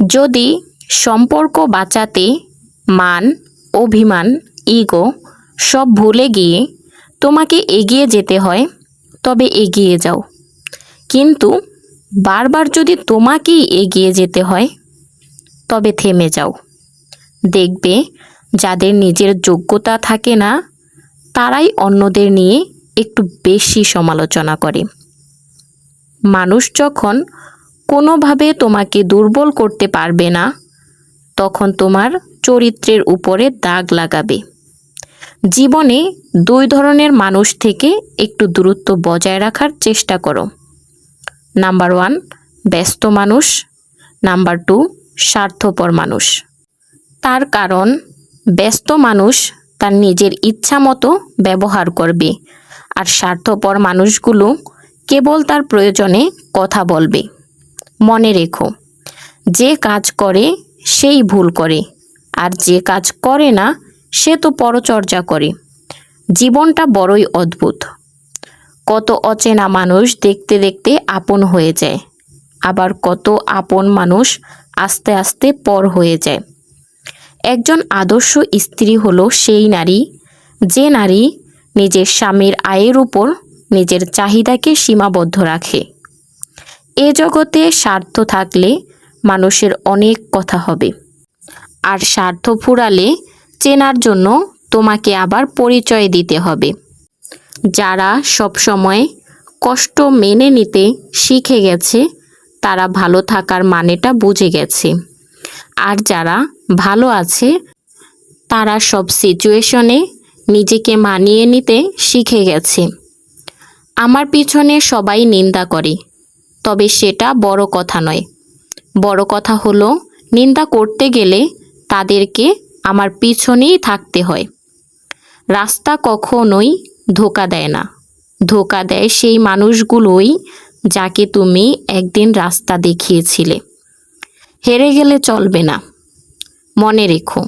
যদি সম্পর্ক বাঁচাতে মান, অভিমান ইগো সব ভুলে গিয়ে তোমাকে এগিয়ে যেতে হয়, তবে এগিয়ে যাও। কিন্তু বারবার যদি তোমাকেই এগিয়ে যেতে হয়, তবে থেমে যাও। দেখবে যাদের নিজের যোগ্যতা থাকে না, তারাই অন্যদের নিয়ে একটু বেশি সমালোচনা করে। মানুষ যখন কোনোভাবে তোমাকে দুর্বল করতে পারবে না। তখন তোমার চরিত্রের উপরে দাগ লাগাবে। জীবনে দুই ধরনের মানুষ থেকে একটু দূরত্ব বজায় রাখার চেষ্টা করো। নাম্বার ওয়ান, ব্যস্ত মানুষ। নাম্বার টু, স্বার্থপর মানুষ। তার কারণ, ব্যস্ত মানুষ তার নিজের ইচ্ছা মতো ব্যবহার করবে আর স্বার্থপর মানুষগুলো কেবল তার প্রয়োজনে কথা বলবে। মনে রেখো। যে কাজ করে, সেই ভুল করে। আর যে কাজ করে না, সে তো পরচর্যা করে। জীবনটা বড়ই অদ্ভুত। কত অচেনা মানুষ দেখতে দেখতে আপন হয়ে যায়। আবার কত আপন মানুষ আস্তে আস্তে পর হয়ে যায়। একজন আদর্শ স্ত্রী হলো সেই নারী। যে নারী নিজের স্বামীর আয়ের উপর নিজের চাহিদাকে সীমাবদ্ধ রাখে। এ জগতে স্বার্থ থাকলে মানুষের অনেক কথা হবে। আর স্বার্থ ফুরালে চেনার জন্য তোমাকে আবার পরিচয় দিতে হবে। যারা সবসময় কষ্ট মেনে নিতে শিখে গেছে, তারা ভালো থাকার মানেটা বুঝে গেছে। আর যারা ভালো আছে, তারা সব সিচুয়েশনে নিজেকে মানিয়ে নিতে শিখে গেছে। আমার পিছনে সবাই নিন্দা করে। তবে সেটা বড় কথা নয়। বড় কথা হলো, নিন্দা করতে গেলে তাদেরকে আমার পিছনেই থাকতে হয়। রাস্তা কখনোই ধোকা দেয় না। ধোকা দেয় সেই মানুষগুলোই যাকে তুমি একদিন রাস্তা দেখিয়েছিলে। হেরে গেলে চলবে না। মনে রেখো,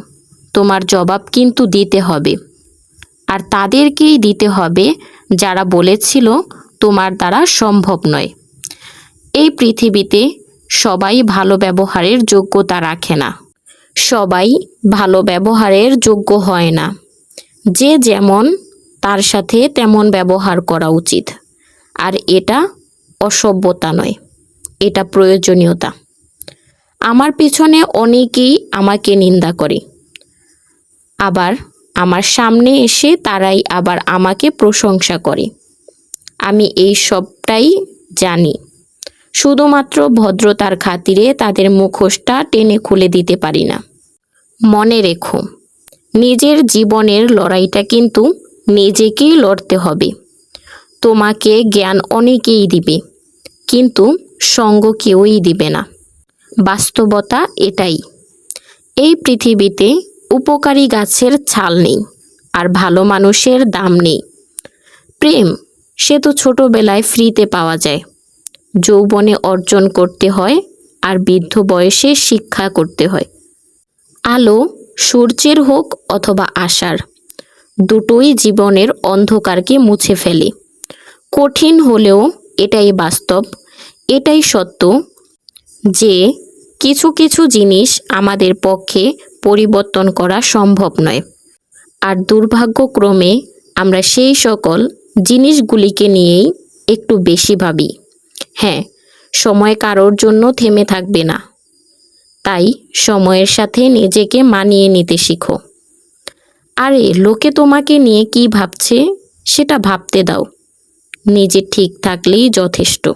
তোমার জবাব কিন্তু দিতে হবে। আর তাদেরকেই দিতে হবে যারা বলেছিল তোমার দ্বারা সম্ভব নয়। এই পৃথিবীতে সবাই ভালো ব্যবহারের যোগ্যতা রাখে না। সবাই ভালো ব্যবহারের যোগ্য হয় না। যে যেমন, তার সাথে তেমন ব্যবহার করা উচিত। আর এটা অসভ্যতা নয়, এটা প্রয়োজনীয়তা। আমার পিছনে অনেকেই আমাকে নিন্দা করে। আবার আমার সামনে এসে তারাই আবার আমাকে প্রশংসা করে। আমি এই সবটাই জানি। শুধুমাত্র ভদ্রতার খাতিরে তাদের মুখোশটা টেনে খুলে দিতে পারি না। মনে রেখো, নিজের জীবনের লড়াইটা কিন্তু নিজেকেই লড়তে হবে। তোমাকে জ্ঞান অনেকেই দিবে, কিন্তু সঙ্গ কেউই দিবে না। বাস্তবতা এটাই। এই পৃথিবীতে উপকারী গাছের ছাল নেই আর ভালো মানুষের দাম নেই। প্রেম, সে তো ছোটবেলায় ফ্রিতে পাওয়া যায়। যৌবনে অর্জন করতে হয় আর বৃদ্ধ বয়সে শিক্ষা করতে হয়। আলো, সূর্যের হোক অথবা আশার দুটোই জীবনের অন্ধকারকে মুছে ফেলে। কঠিন হলেও এটাই বাস্তব, এটাই সত্য যে কিছু কিছু জিনিস আমাদের পক্ষে পরিবর্তন করা সম্ভব নয়। আর দুর্ভাগ্যক্রমে আমরা সেই সকল জিনিসগুলিকে নিয়েই একটু বেশি ভাবি। হ্যাঁ সময় কারোর জন্য থেমে থাকবে না। তাই সময়ের সাথে নিজেকে মানিয়ে নিতে শিখো। আরে, লোকে তোমাকে নিয়ে কি ভাবছে, সেটা ভাবতে দাও। নিজে ঠিক থাকলেই যথেষ্ট।